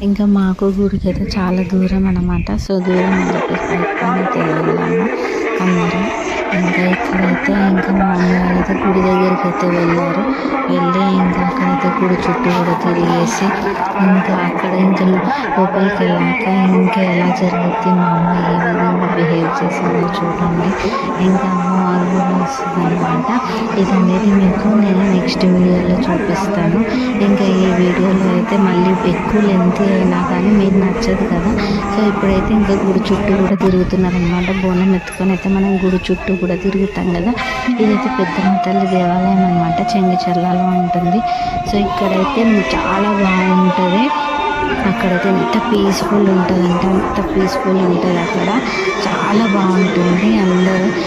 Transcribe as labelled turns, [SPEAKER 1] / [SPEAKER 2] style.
[SPEAKER 1] ఇంకా మాకు గుడికి అయితే చాలా దూరం అనమాట సో దూరం అని చెప్పేసి బైక్ అయితే వెళ్ళాము దగ్గరికి అయితే వెళ్ళారు. వెళ్ళి ఇంకా అక్కడైతే గుడి చుట్టూ కూడా తిరిగేసి ఇంకా అక్కడ ఇంకా లోపలికి వెళ్ళాక ఇంకా ఎలా జరుగుద్ది మా అమ్మ ఏ విధంగా బిహేవ్ చేసిందో చూడండి. ఇంకా అమ్మవారు కూడా వస్తుంది అనమాట ఇదనేది మీకు నేను నెక్స్ట్ వీడియోలో చూపిస్తాను. ఇంకా ఈ వీడియోలో అయితే మళ్ళీ ఎక్కువ లెంత్ అయినా కానీ మీకు నచ్చదు కదా. సో ఇప్పుడైతే ఇంకా గుడి చుట్టూ కూడా తిరుగుతున్నారనమాట బోనం ఎత్తుకొని అయితే మనం గుడి చుట్టూ కూడా తిరుగుతాం కదా. ఇదైతే పెద్దమ్మ తల్లి దేవాలయం. అనమాట చెంగిచెర్లలో ఉంటుంది. సో ఇక్కడైతే చాలా బాగుంటుంది. అక్కడైతే ఎంత పీస్ఫుల్ ఉంటుందంటే అంత పీస్ఫుల్ ఉంటుంది అక్కడ. చాలా బాగుంటుంది అందరూ.